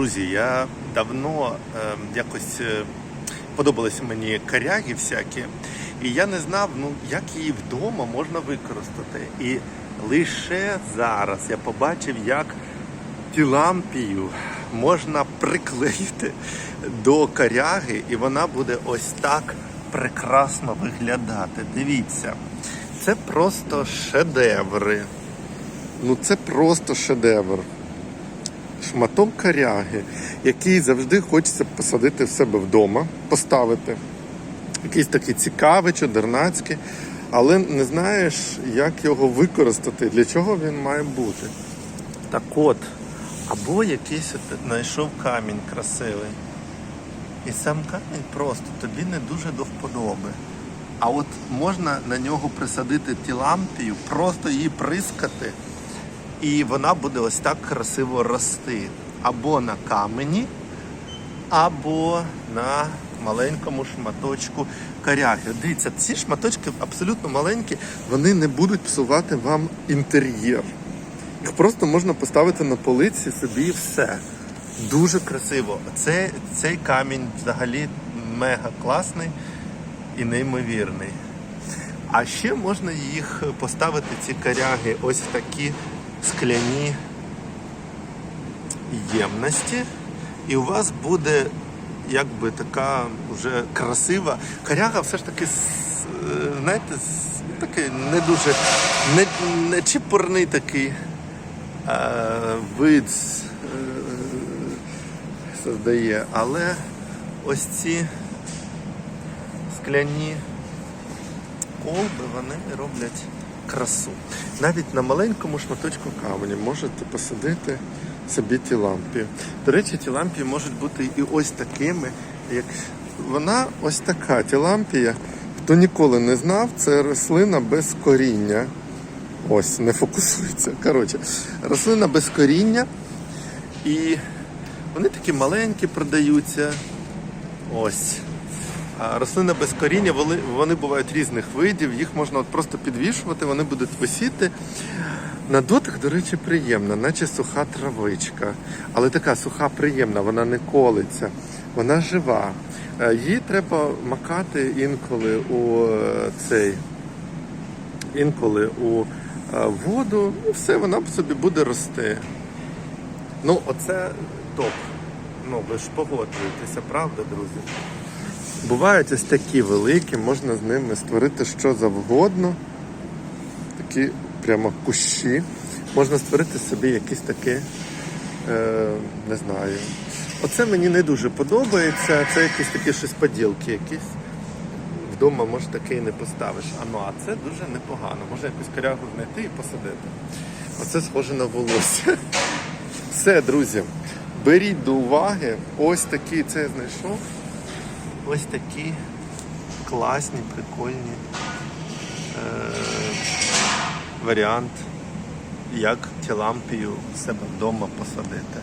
Друзі, я давно е, якось подобалися мені коряги всякі, і я не знав, ну як її вдома можна використати. І лише зараз я побачив, як тілампію можна приклеїти до коряги, і вона буде ось так прекрасно виглядати. Дивіться, це просто шедеври. Ну це просто шедевр шматок коряги, який завжди хочеться посадити в себе вдома, поставити. Якийсь такий цікавий, чудернацький, але не знаєш, як його використати, для чого він має бути. Так от, або якийсь знайшов камінь красивий. І сам камінь просто тобі не дуже до вподоби. А от можна на нього присадити тілампію, просто її прискати, і вона буде ось так красиво рости. Або на камені, або на маленькому шматочку коряги. Дивіться, ці шматочки абсолютно маленькі, вони не будуть псувати вам інтер'єр. Їх просто можна поставити на полиці собі і все. Дуже красиво. Це, цей камінь взагалі мега класний і неймовірний. А ще можна їх поставити, ці коряги, ось такі скляні ємності, і у вас буде якби така вже красива. Коряга все ж таки, е, знаєте, такий не дуже не, не чіпурний такий е, вид е, создає, але ось ці скляні колби вони роблять красу. Навіть на маленькому шматочку каменю можете посадити собі ті лампі. До речі, ті лампі можуть бути і ось такими, як вона ось така тілампія. Хто ніколи не знав, це рослина без коріння. Ось, не фокусується. Коротше, рослина без коріння. І вони такі маленькі продаються. Ось. А рослина без коріння, вони, вони бувають різних видів, їх можна от просто підвішувати, вони будуть висіти. На дотик, до речі, приємна, наче суха травичка. Але така суха приємна, вона не колиться, вона жива. Е, Її треба макати інколи у е, цей інколи у е, воду, і все, вона собі буде рости. Ну, оце топ. Ну, ви ж погоджуєтеся, правда, друзі? Бувають ось такі великі, можна з ними створити що завгодно. Такі прямо кущі. Можна створити собі якісь такі, е, не знаю. Оце мені не дуже подобається. Це якісь такі щось поділки якісь. Вдома може таке і не поставиш. А ну а це дуже непогано. Можна якусь корягу знайти і посадити. Оце схоже на волосся. Все, друзі, беріть до уваги. Ось такі, це я знайшов. Ось такі класні, прикольні е- варіант, як тілампію в себе вдома посадити.